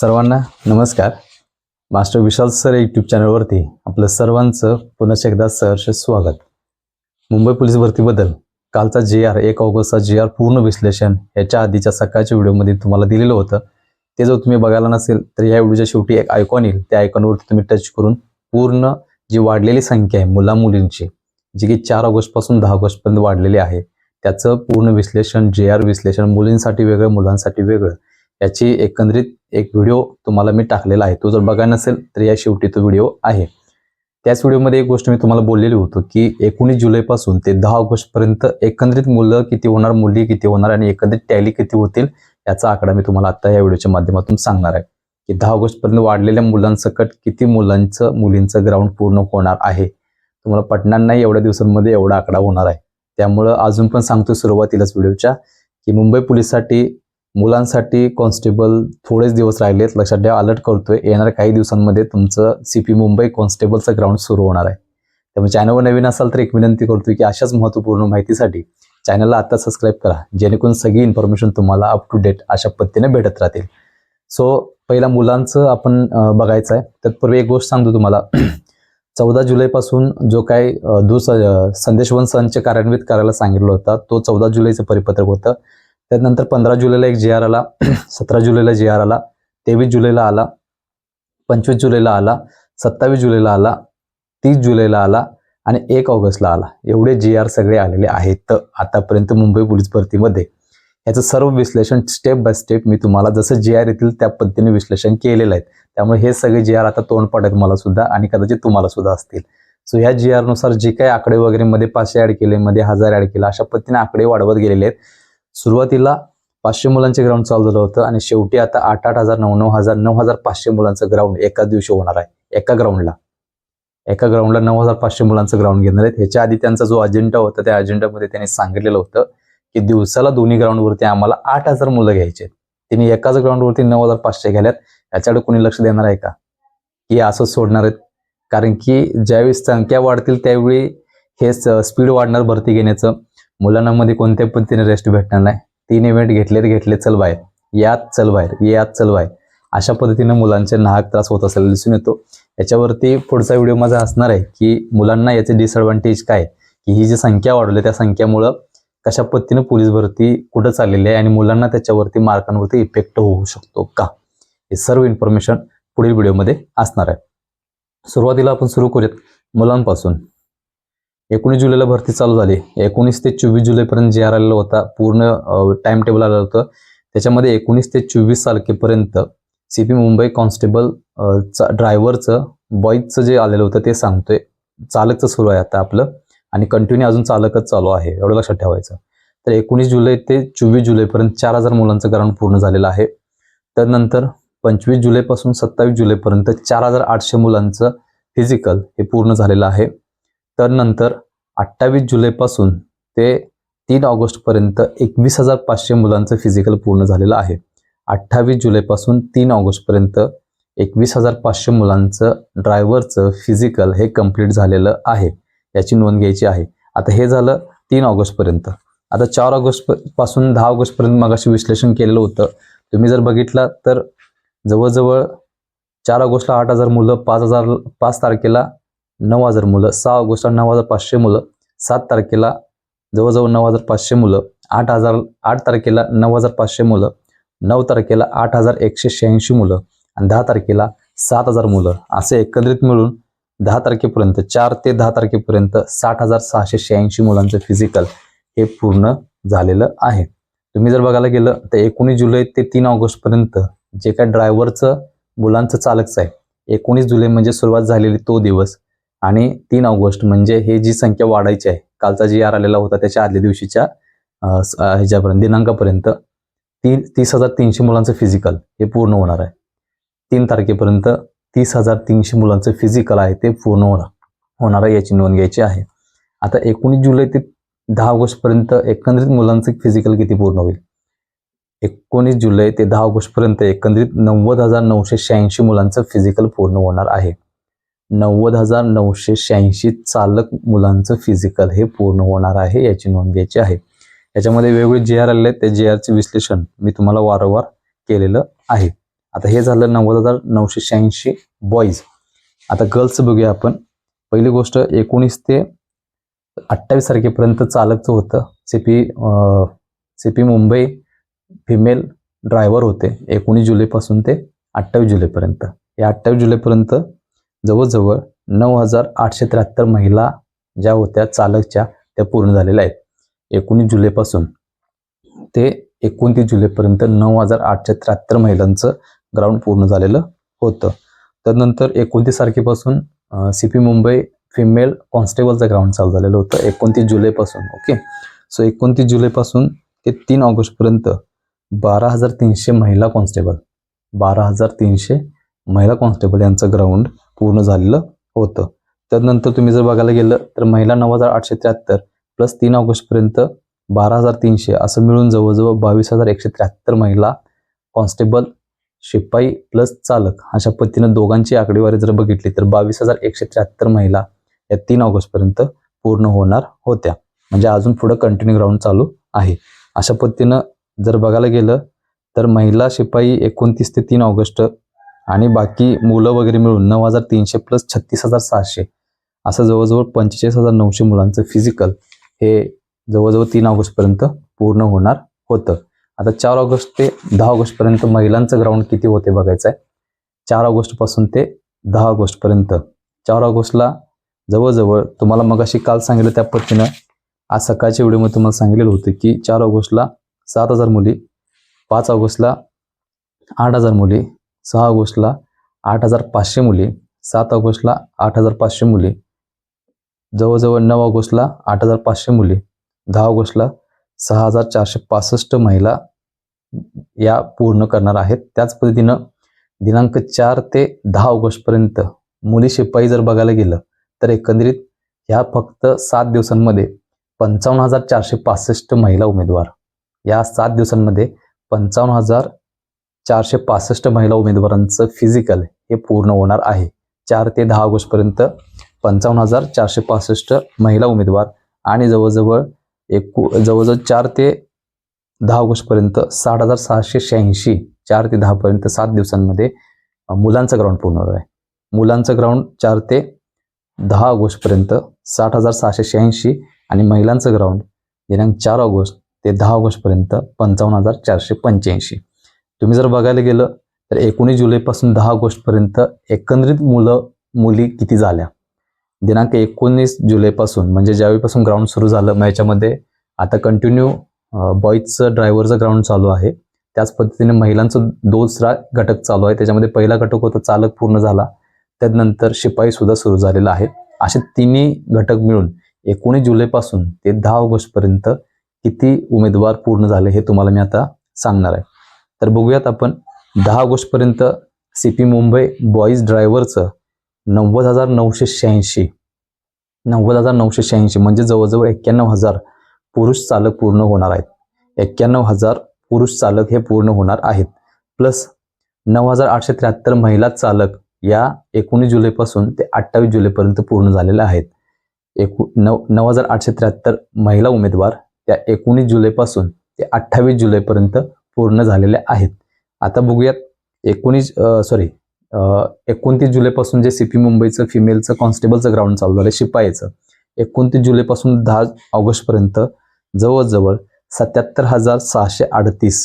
सर्वांना नमस्कार. मास्टर विशाल sir YouTube चॅनलवरती आपलं सर्वांचं पुन्हा एकदा सहर्ष स्वागत. मुंबई पोलीस भरतीबद्दल कालचा जे आर एक ऑगस्टचा जे आर पूर्ण विश्लेषण याच्या आधीच्या सकाळच्या व्हिडिओमध्ये तुम्हाला दिलेलं होतं. ते जर तुम्ही बघायला नसेल तर या व्हिडिओच्या शेवटी एक आयकॉन येईल. त्या आयकॉनवरती तुम्ही टच करून पूर्ण जी वाढलेली संख्या आहे मुला मुलींची जी की चार ऑगस्टपासून दहा ऑगस्टपर्यंत वाढलेली आहे त्याचं पूर्ण विश्लेषण जे आर विश्लेषण मुलींसाठी वेगळं मुलांसाठी वेगळं. याची एकंदरीत एक व्हिडिओ तुम्हाला मी टाकलेला आहे. तो जर बघायला नसेल तर या शेवटी तो व्हिडिओ आहे. त्याच व्हिडिओमध्ये एक गोष्ट मी तुम्हाला बोललेली होतो की एकोणीस जुलैपासून ते दहा ऑगस्टपर्यंत एकंदरीत मुलं किती होणार मुली किती होणार आणि एकंदरीत टॅली किती होतील याचा आकडा मी तुम्हाला आता या व्हिडिओच्या माध्यमातून सांगणार आहे. की दहा ऑगस्टपर्यंत वाढलेल्या मुलांसकट किती मुलांचं मुलींचं ग्राउंड पूर्ण होणार आहे? तुम्हाला पटणार नाही एवढ्या दिवसांमध्ये एवढा आकडा होणार आहे. त्यामुळं अजून पण सांगतो सुरुवातीलाच व्हिडिओच्या की मुंबई पोलिससाठी मुलांसाठी कॉन्स्टेबल थोडेच दिवस राहिलेत. लक्षात ठेवा अलर्ट करतोय. येणाऱ्या काही दिवसांमध्ये तुमचं सी पी मुंबई कॉन्स्टेबलचं ग्राउंड सुरू होणार आहे. त्यामुळे चॅनलवर नवीन असाल तर एक विनंती करतोय की अशाच महत्त्वपूर्ण माहितीसाठी चॅनलला आता सबस्क्राईब करा. जेणेकरून सगळी इन्फॉर्मेशन तुम्हाला अप टू डेट अशा पद्धतीने भेटत राहतील. सो पहिला मुलांचं आपण बघायचं आहे. तत्पूर्वी एक गोष्ट सांगतो तुम्हाला. चौदा जुलैपासून जो काही दुस संदेशवन संच कार्यान्वित करायला सांगितलं होता तो चौदा जुलैचं परिपत्रक होतं. त्यानंतर पंधरा जुलैला एक जे आर आला सतरा जुलैला जे आर आला तेवीस जुलैला आला पंचवीस जुलैला आला सत्तावीस जुलैला आला तीस जुलैला आला आणि एक ऑगस्टला आला. एवढे जे आर सगळे आलेले आहेत आतापर्यंत मुंबई पोलीस भरतीमध्ये. याचं सर्व विश्लेषण स्टेप बाय स्टेप मी तुम्हाला जसं जे आर येतील त्या पद्धतीने विश्लेषण केलेलं आहे त्यामुळे हे सगळे जे आर आता तोंड पडत मला सुद्धा आणि कदाचित तुम्हाला सुद्धा असतील. सो ह्या जी नुसार जे काही आकडे वगैरे मध्ये पाचशे ऍड केले मध्ये हजार ऍड केला अशा पद्धतीने आकडे वाढवत गेलेले आहेत. सुरुवातीला पाचशे मुलांचे ग्राउंड चालू झालं होतं आणि शेवटी आता आठ आठ हजार नऊ नऊ हजार नऊ हजार पाचशे मुलांचं ग्राउंड एकाच दिवशी होणार आहे. एका ग्राउंडला एका ग्राउंडला नऊ हजार पाचशे मुलांचं ग्राउंड घेणार आहेत. ह्याच्या आधी त्यांचा जो अजेंडा होता त्या अजेंडामध्ये त्यांनी सांगितलेलं होतं की दिवसाला दोन्ही ग्राउंडवरती आम्हाला आठ हजार मुलं घ्यायचे त्यांनी एकाच ग्राउंडवरती नऊ हजार पाचशे घ्याल्यात याच्याकडे कोणी लक्ष देणार आहे का? की असंच सोडणार आहेत? कारण की ज्यावेळी संख्या वाढतील त्यावेळी हे स्पीड वाढणार भरती घेण्याचं. मुलांना मध्ये कोणत्या पद्धतीने रेस्ट भेटणार नाही. तीन इव्हेंट घेतले घेतले चल बाहेर. यात चल बाहेर यात चल बाहेर. अशा पद्धतीने मुलांचे नाहक त्रास होत असलेला दिसून येतो. याच्यावरती पुढचा व्हिडिओ माझा असणार आहे की मुलांना याचे डिसएडव्हान्टेज काय की ही जी संख्या वाढवली त्या संख्येमुळं कशा पद्धतीने पोलीस भरती कुठं चाललेली आहे आणि मुलांना त्याच्यावरती मार्कांवरती इफेक्ट होऊ शकतो का? हे सर्व इन्फॉर्मेशन पुढील व्हिडिओमध्ये असणार आहे. सुरुवातीला आपण सुरू करूयात मुलांपासून. एकोणीस जुलैला भरती चालू झाली. एकोणीस ते चोवीस जुलैपर्यंत जे आर आलेला होता पूर्ण टाइम टेबल आलं होतं. त्याच्यामध्ये एकोणीस ते चोवीस तारखेपर्यंत सी पी मुंबई कॉन्स्टेबल ड्रायव्हरचं बॉईजचं जे आलेलं होतं ते सांगतोय. चालकचं सुरू आहे आता आपलं आणि कंटिन्यू अजून चालकच चालू आहे एवढं लक्षात ठेवायचं. तर एकोणीस जुलै ते चोवीस जुलैपर्यंत चार हजार मुलांचं ग्राउंड पूर्ण झालेलं आहे. त्यानंतर पंचवीस जुलैपासून सत्तावीस जुलैपर्यंत चार हजार आठशे मुलांचं फिजिकल हे पूर्ण झालेलं आहे. तर नंतर अठ्ठावीस जुलैपासून ते तीन ऑगस्टपर्यंत एकवीस हजार पाचशे मुलांचं फिजिकल पूर्ण झालेलं आहे. अठ्ठावीस जुलैपासून तीन ऑगस्टपर्यंत एकवीस हजार पाचशे मुलांचं ड्रायव्हरचं फिजिकल हे कंप्लीट झालेलं आहे. याची नोंद घ्यायची आहे. आता हे झालं तीन ऑगस्टपर्यंत. आता चार ऑगस्टपासून दहा ऑगस्टपर्यंत मगाशी विश्लेषण केलेलं होतं. तुम्ही जर बघितला तर जवळजवळ चार ऑगस्टला आठ हजार मुलं पाच हजार पाच तारखेला नऊ हजार मुलं सहा ऑगस्टला नऊ हजार पाचशे मुलं सात तारखेला जवळजवळ नऊ हजार पाचशे मुलं आठ हजार आठ तारखेला नऊ हजार पाचशे मुलं नऊ तारखेला आठ हजार एकशे शहाऐंशी मुलं आणि दहा तारखेला सात हजार मुलं. असे एकत्रित मिळून दहा तारखेपर्यंत चार ते दहा तारखेपर्यंत साठ हजार सहाशे शहाऐंशी मुलांचं फिजिकल हे पूर्ण झालेलं आहे. तुम्ही जर बघायला गेलं तर एकोणीस जुलै ते तीन ऑगस्टपर्यंत जे काय ड्रायव्हरचं मुलांचं चालकचं आहे एकोणीस जुलै म्हणजे सुरुवात झालेली तो दिवस. आणि तीन ऑगस्ट म्हणजे हे जी संख्या वाढायची आहे कालचा जी आर आलेला होता त्याच्या आदल्या दिवशीच्या ह्याच्यापर्यंत दिनांकापर्यंत तीन तीस हजार तीनशे मुलांचं फिजिकल हे पूर्ण होणार आहे. तीन तारखेपर्यंत तीस हजार तीनशे मुलांचं फिजिकल आहे ते पूर्ण होणार होणार आहे याची नोंद घ्यायची आहे. आता एकोणीस जुलै ते दहा ऑगस्टपर्यंत एकंदरीत मुलांचं फिजिकल किती पूर्ण होईल? एकोणीस जुलै ते दहा ऑगस्टपर्यंत एकंदरीत नव्वद हजार नऊशे शहाऐंशी मुलांचं फिजिकल पूर्ण होणार आहे. नव्वद हजार नऊशे शहाऐंशी चालक मुलांचं फिजिकल हे पूर्ण होणार आहे याची नोंद घ्यायची आहे. याच्यामध्ये वेगवेगळे जे आर आलेले आहेत त्या जे आरचे विश्लेषण मी तुम्हाला वारंवार केलेलं आहे. आता हे झालं नव्वद हजार नऊशे शहाऐंशी बॉईज आता गर्ल्स बघूया आपण. पहिली गोष्ट एकोणीस ते अठ्ठावीस तारखेपर्यंत चालकचं होतं. C P C P Mumbai female driver होते. एकोणीस जुलैपासून ते अठ्ठावीस जुलैपर्यंत. या अठ्ठावीस जुलैपर्यंत जवळजवळ नऊ हजार आठशे त्र्याहत्तर महिला ज्या होत्या चालकच्या त्या पूर्ण झालेल्या आहेत. एकोणीस जुलैपासून ते एकोणतीस जुलैपर्यंत नऊ हजार आठशे त्र्याहत्तर महिलांचं ग्राउंड पूर्ण झालेलं होतं. त्यानंतर एकोणतीस तारखेपासून सी पी मुंबई फिमेल कॉन्स्टेबलचं ग्राउंड चालू झालेलं होतं एकोणतीस जुलैपासून ओके सो एकोणतीस जुलैपासून ते तीन ऑगस्टपर्यंत बारा हजार तीनशे महिला कॉन्स्टेबल बारा हजार तीनशे महिला कॉन्स्टेबल यांचं ग्राउंड पूर्ण झालेलं होतं. त्यानंतर तुम्ही जर बघायला गेलं तर महिला नऊ हजार आठशे त्र्याहत्तर प्लस तीन ऑगस्टपर्यंत बारा हजार तीनशे असं मिळून जवळजवळ बावीस हजार एकशे त्र्याहत्तर महिला कॉन्स्टेबल शिपाई प्लस चालक अशा पद्धतीनं दोघांची आकडेवारी जर बघितली तर बावीस हजार एकशे त्र्याहत्तर महिला या तीन ऑगस्टपर्यंत पूर्ण होणार होत्या. म्हणजे अजून पुढं कंटिन्यू ग्राउंड चालू आहे. अशा पद्धतीनं जर बघायला गेलं तर महिला शिपाई एकोणतीस ते तीन ऑगस्ट आणि बाकी मुलं वगैरे मिळून नऊ हजार तीनशे प्लस छत्तीस हजार सहाशे. असं जवळजवळ पंचेचाळीस हजार नऊशे मुलांचं फिजिकल हे जवळजवळ तीन ऑगस्टपर्यंत पूर्ण होणार होतं. आता चार ऑगस्ट ते दहा ऑगस्टपर्यंत महिलांचं ग्राउंड किती होते बघायचं आहे चार ऑगस्टपासून ते दहा ऑगस्टपर्यंत चार ऑगस्टला जवळजवळ तुम्हाला मगाशी काल सांगितलं त्या पद्धतीनं आज सकाळच्या व्हिडिओमध्ये तुम्हाला सांगितलेलं होतं की चार ऑगस्टला सात हजार मुली पाच ऑगस्टला आठ हजार मुली सहा ऑगस्टला आठ हजार पाचशे मुली सात ऑगस्टला आठ हजार पाचशे मुली जवळजवळ नऊ ऑगस्टला आठ हजार पाचशे मुली दहा ऑगस्टला सहा हजार चारशे पासष्ट महिला या पूर्ण करणार आहेत. त्याच पद्धतीनं दिनांक चार ते दहा ऑगस्टपर्यंत मुली शिपाई जर बघायला गेलं तर एकंदरीत ह्या फक्त सात दिवसांमध्ये पंचावन्न हजार चारशे पासष्ट महिला उमेदवार. या सात दिवसांमध्ये पंचावन्न हजार चारशे पासष्ट महिला उमेदवारांचं फिजिकल हे पूर्ण होणार आहे. चार ते दहा ऑगस्टपर्यंत पंचावन्न हजार चारशे पासष्ट महिला उमेदवार आणि जवळजवळ एकू जवळजवळ चार ते दहा ऑगस्टपर्यंत साठ हजार सहाशे शहाऐंशी चार ते दहापर्यंत सात दिवसांमध्ये मुलांचं ग्राउंड पूर्ण होणार आहे. मुलांचं ग्राउंड चार ते दहा ऑगस्टपर्यंत साठ हजार सहाशे शहाऐंशी आणि महिलांचं ग्राउंड दिनांक चार ऑगस्ट ते दहा ऑगस्टपर्यंत पंचावन्न हजार चारशे पंच्याऐंशी. तुम्ही जर बघायला गेलं तर एकोणीस जुलैपासून दहा ऑगस्टपर्यंत एकंदरीत मुलं मुली किती झाल्या? दिनांक एकोणीस जुलैपासून म्हणजे ज्यावेळीपासून ग्राउंड सुरू झालं मग याच्यामध्ये आता कंटिन्यू बॉईजचं ड्रायव्हरचं ग्राउंड चालू आहे. त्याच पद्धतीने महिलांचं दुसरा घटक चालू आहे. त्याच्यामध्ये पहिला घटक होता चालक पूर्ण झाला. त्यानंतर शिपाई सुद्धा सुरू झालेला आहे. असे तिन्ही घटक मिळून एकोणीस जुलैपासून ते दहा ऑगस्टपर्यंत किती उमेदवार पूर्ण झाले हे तुम्हाला मी आता सांगणार आहे. तर बघूयात आपण दहा ऑगस्टपर्यंत सी पी मुंबई बॉईज ड्रायव्हरचं नव्वद हजार नऊशे शहाऐंशी नव्वद हजार नऊशे शहाऐंशी म्हणजे जवळजवळ एक्क्याण्णव हजार पुरुष चालक पूर्ण होणार आहेत. एक्क्याण्णव हजार पुरुष चालक हे पूर्ण होणार आहेत. प्लस नऊ हजार आठशे त्र्याहत्तर महिला चालक या एकोणीस जुलैपासून ते अठ्ठावीस जुलैपर्यंत पूर्ण झालेल्या आहेत. एकू नऊ नऊ हजार आठशे त्र्याहत्तर महिला उमेदवार त्या एकोणीस जुलैपासून ते अठ्ठावीस जुलैपर्यंत पूर्ण झालेल्या आहेत. आता बघूयात एकोणीस सॉरी एकोणतीस जुलैपासून जे सी पी मुंबईचं फिमेलचं कॉन्स्टेबलचं ग्राउंड चालू झालं शिपायचं. एकोणतीस जुलैपासून दहा ऑगस्टपर्यंत जवळजवळ सत्याहत्तर हजार सहाशे अडतीस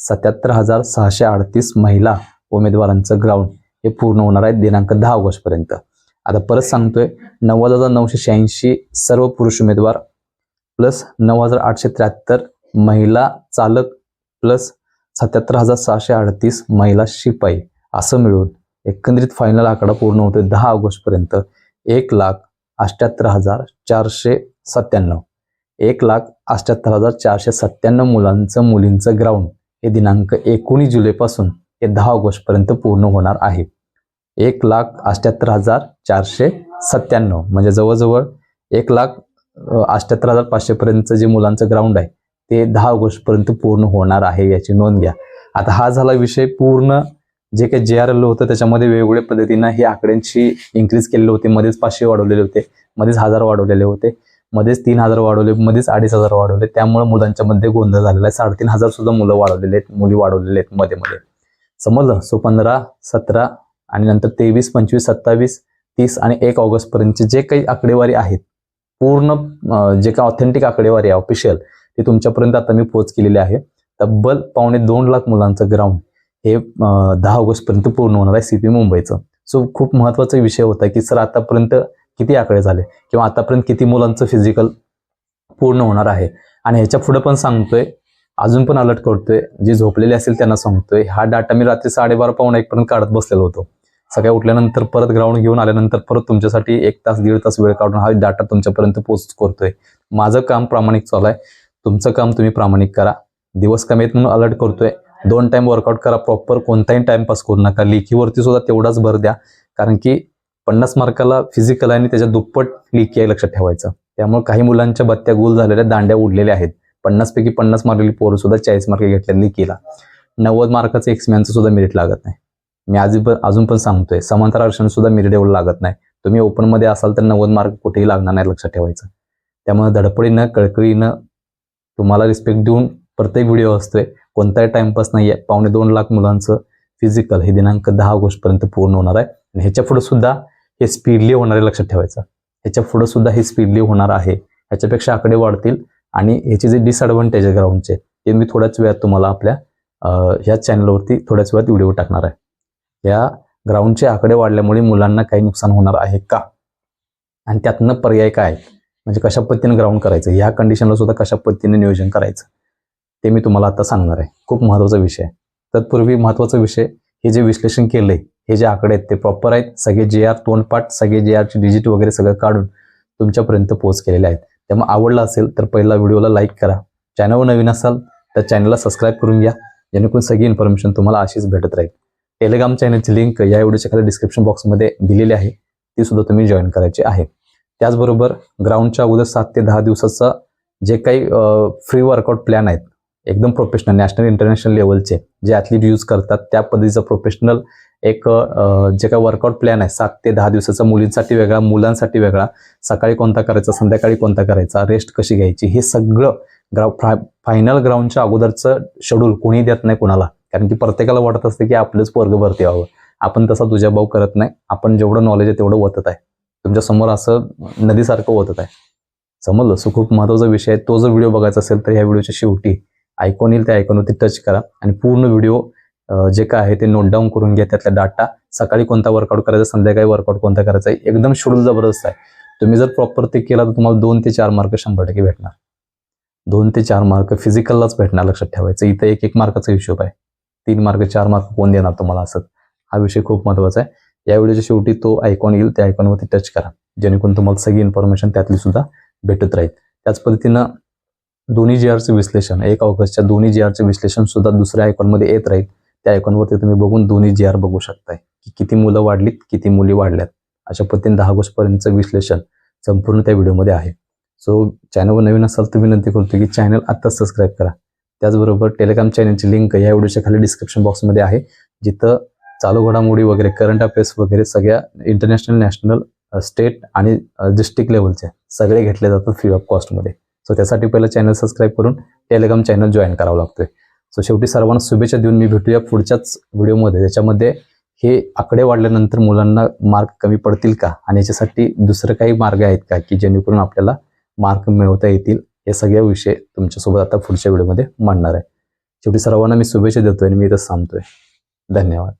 सत्याहत्तर हजार सहाशे अडतीस महिला उमेदवारांचं ग्राउंड हे पूर्ण होणार आहे दिनांक दहा ऑगस्टपर्यंत. आता परत सांगतोय नव्वद हजार नऊशे शहाऐंशी सर्व पुरुष उमेदवार प्लस नऊ हजार आठशे त्र्याहत्तर महिला चालक प्लस सत्याहत्तर हजार सहाशे अडतीस महिला शिपाई असं मिळून एकंदरीत फायनल आकडा पूर्ण होतोय दहा ऑगस्टपर्यंत. एक लाख अष्ट्याहत्तर हजार चारशे सत्त्याण्णव. एक लाख अष्ट्याहत्तर हजार चारशे सत्त्याण्णव मुलांचं मुलींचं ग्राउंड हे दिनांक एकोणीस जुलैपासून हे दहा ऑगस्टपर्यंत पूर्ण होणार आहे. एक लाख अष्ट्याहत्तर हजार चारशे सत्त्याण्णव. म्हणजे जवळजवळ एक लाख अष्ट्याहत्तर हजार पाचशेपर्यंतचं जे मुलांचं ग्राउंड आहे ते दहा ऑगस्टपर्यंत पूर्ण होणार आहे याची नोंद घ्या. आता हा झाला विषय पूर्ण. जे काही जे आर एल होतं त्याच्यामध्ये वेगवेगळ्या पद्धतीनं हे आकड्यांची इन्क्रीज केलेले होते. मध्येच पाचशे वाढवलेले होते. मध्येच हजार वाढवलेले होते. मध्येच तीन हजार वाढवले. मध्येच अडीच हजार वाढवले. त्यामुळे मुलांच्या मध्ये गोंधळ झालेला आहे. साडेतीन हजार सुद्धा मुलं वाढवलेले आहेत. मुली वाढवलेले आहेत मध्ये मध्ये. समजलं? सो पंधरा सतरा आणि नंतर तेवीस पंचवीस सत्तावीस तीस आणि एक ऑगस्टपर्यंतचे जे काही आकडेवारी आहेत पूर्ण जे काही ऑथेंटिक आकडेवारी आहे ऑफिशियल ते तुमच्यापर्यंत आता मी पोच केलेले आहे. तब्बल पावणे दोन लाख मुलांचं ग्राउंड हे दहा दहा ऑगस्टपर्यंत पूर्ण होणार आहे सीपी मुंबईचं. सो खूप महत्त्वाचा विषय होता की सर आतापर्यंत किती आकडे झाले किंवा आतापर्यंत किती मुलांचं फिजिकल पूर्ण होणार आहे. आणि ह्याच्या पुढे पण सांगतोय अजून पण अलर्ट करतोय जे झोपलेले असेल त्यांना सांगतोय हा डाटा मी रात्री साडेबारा पावणे एकपर्यंत काढत बसलेलो होतो. सकाळी उठल्यानंतर परत ग्राउंड घेऊन आल्यानंतर परत तुमच्यासाठी एक तास दीड तास वेळ काढून हा डाटा तुमच्यापर्यंत पोस्ट करतोय. माझं काम प्रामाणिक चालू आहे. तुमचं काम तुम्ही प्रामाणिक करा. दिवस कमी आहेत म्हणून अलर्ट करतोय. दोन टाइम वर्कआउट करा प्रॉपर कोणताही टाइमपास करू नका. लेखीवरती सुद्धा तेवढाच भर द्या. कारण की पन्नास मार्काला फिजिकल आणि त्याच्या दुप्पट लेखी आहे लक्षात ठेवायचं. त्यामुळे काही मुलांच्या बत्त्या गोल झालेल्या दांड्या उडलेल्या आहेत. पन्नास पैकी पन्नास मार्कली पोरं सुद्धा चाळीस मार्क घेतल्या लेखीला. नव्वद मार्काचं एक्समॅनचं सुद्धा मेरिट लागत नाही. मी आज पण अजून पण सांगतोय समांतर आरक्षण सुद्धा मेरिट एवढं लागत नाही. तुम्ही ओपनमध्ये असाल तर नव्वद मार्क कुठेही लागणार नाही लक्षात ठेवायचं. त्यामुळे धडपडीनं कळकळीनं तुम्हाला रिस्पेक्ट देऊन प्रत्येक व्हिडिओ असतोय. कोणताही टाइमपास नाही आहे पावणे दोन लाख मुलांचं फिजिकल हे दिनांक दहा ऑगस्टपर्यंत पूर्ण होणार आहे. आणि ह्याच्या पुढे सुद्धा हे स्पीडली होणार आहे लक्षात ठेवायचं. ह्याच्या पुढे सुद्धा हे स्पीडली होणार आहे. ह्याच्यापेक्षा आकडे वाढतील. आणि ह्याचे जे डिसअडव्हान्टेज आहे ग्राउंडचे ते मी थोड्याच वेळात तुम्हाला आपल्या ह्या चॅनलवरती थोड्याच वेळात व्हिडिओ टाकणार आहे. या ग्राउंडचे आकडे वाढल्यामुळे मुलांना काही नुकसान होणार आहे का? आणि त्यातनं पर्याय काय? म्हणजे कशा पद्धतीने ग्राउंड करायचं? ह्या कंडिशनला सुद्धा कशा पद्धतीने नियोजन करायचं? ते मी तुम्हाला आता सांगणार आहे. खूप महत्त्वाचा विषय. आहे तत्पूर्वी महत्त्वाचा विषय हे जे विश्लेषण केलंय हे जे आकडे आहेत ते प्रॉपर आहेत. सगळे जे आर तोंडपाठ सगळे जे आरचे डिजिट वगैरे सगळं काढून तुमच्यापर्यंत पोच केलेले आहेत. त्यामुळे आवडला असेल तर पहिला व्हिडिओला लाईक करा. चॅनलवर नवीन असाल तर चॅनलला सबस्क्राईब करून घ्या. जेणेकरून सगळी इन्फॉर्मेशन तुम्हाला अशीच भेटत राहील. टेलिग्राम चॅनलची लिंक या व्हिडिओच्या खाली डिस्क्रिप्शन बॉक्समध्ये दिलेली आहे. ती सुद्धा तुम्ही जॉईन करायची आहे. त्याचबरोबर ग्राउंडच्या अगोदर सात ते दहा दिवसाचा जे काही फ्री वर्कआउट प्लॅन आहेत एकदम प्रोफेशनल नॅशनल इंटरनॅशनल लेवलचे जे ॲथलीट यूज करतात त्या पद्धतीचा प्रोफेशनल एक जे काही वर्कआउट प्लॅन आहे सात ते दहा दिवसाचा मुलींसाठी वेगळा मुलांसाठी वेगळा सकाळी कोणता करायचा संध्याकाळी कोणता करायचा रेस्ट कशी घ्यायची हे सगळं ग्राउ फायनल ग्राउंडच्या अगोदरचं शेड्यूल कोणी देत नाही कोणाला. कारण की प्रत्येकाला वाटत असतं की आपलंच वर्ग भरती व्हावं. आपण तसा तुझ्या भाऊ करत नाही आपण जेवढं नॉलेज आहे तेवढं वतत आहे. तुमच्यासमोर असं नदीसारखं वतत आहे. समजलं? सो खूप महत्त्वाचा विषय आहे. तो जर व्हिडिओ बघायचा असेल तर ह्या व्हिडिओच्या शेवटी आयकॉन येईल त्या आयकॉनवरती टच करा. आणि पूर्ण व्हिडिओ जे काय आहे ते नोट डाऊन करून घ्या त्यातला डाटा सकाळी कोणता वर्कआउट करायचा संध्याकाळी वर्कआउट कोणता करायचा आहे एकदम शेड्यूल जबरदस्त आहे. तुम्ही जर प्रॉपर ते केला तर तुम्हाला दोन ते चार मार्क शंभर टक्के भेटणार. दोन ते चार मार्क फिजिकललाच भेटणार लक्षात ठेवायचं. इथं एक एक मार्काचा हिशोब आहे. तीन मार्क चार मार्क कोण देणार तुम्हाला असं? हा विषय खूप महत्त्वाचा आहे. या व्हिडिओच्या शेवटी तो आयकॉन येईल. त्या आयकॉनवरती टच करा. जेणेकरून तुम्हाला सगळी इन्फॉर्मेशन त्यातली सुद्धा भेटत राहील. त्याच पद्धतीनं दोन्ही जी आरचं विश्लेषण एक ऑगस्टच्या दोन्ही जी आरचं विश्लेषण सुद्धा दुसऱ्या आयकॉनमध्ये येत राहील. त्या आयकॉनवरती तुम्ही बघून दोन्ही जी आर बघू शकताय. की किती मुलं वाढलीत किती मुली वाढल्यात. अशा पद्धतीने दहा ऑगस्टपर्यंतचं विश्लेषण संपूर्ण त्या व्हिडिओमध्ये आहे. सो चॅनलवर नवीन असाल तर विनंती करतो की चॅनल आत्ताच सबस्क्राईब करा. त्याचबरोबर टेलिग्राम चॅनलची लिंक या व्हिडिओच्या खाली डिस्क्रिप्शन बॉक्समध्ये आहे. जिथं चालू घडामोडी वगैरे करंट अफेअर्स वगैरे सगळ्या इंटरनॅशनल नॅशनल स्टेट आणि डिस्ट्रिक्ट लेवलचे सगळे घेतले जातात फ्री ऑफ कॉस्टमध्ये सो त्यासाठी पहिलं चॅनल सबस्क्राईब करून टेलिग्राम चॅनल जॉईन करावं लागतोय. सो शेवटी सर्वांना शुभेच्छा देऊन मी भेटूया पुढच्याच व्हिडिओमध्ये त्याच्यामध्ये हे आकडे वाढल्यानंतर मुलांना मार्क कमी पडतील का? आणि याच्यासाठी दुसरं काही मार्ग आहेत का? की जेणेकरून आपल्याला मार्क मिळवता येतील? हे सगळे विषय तुमच्यासोबत आता पुढच्या व्हिडिओमध्ये मांडणार आहे. शेवटी सर्वांना मी शुभेच्छा देतोय आणि मी इथं थांबतोय. धन्यवाद.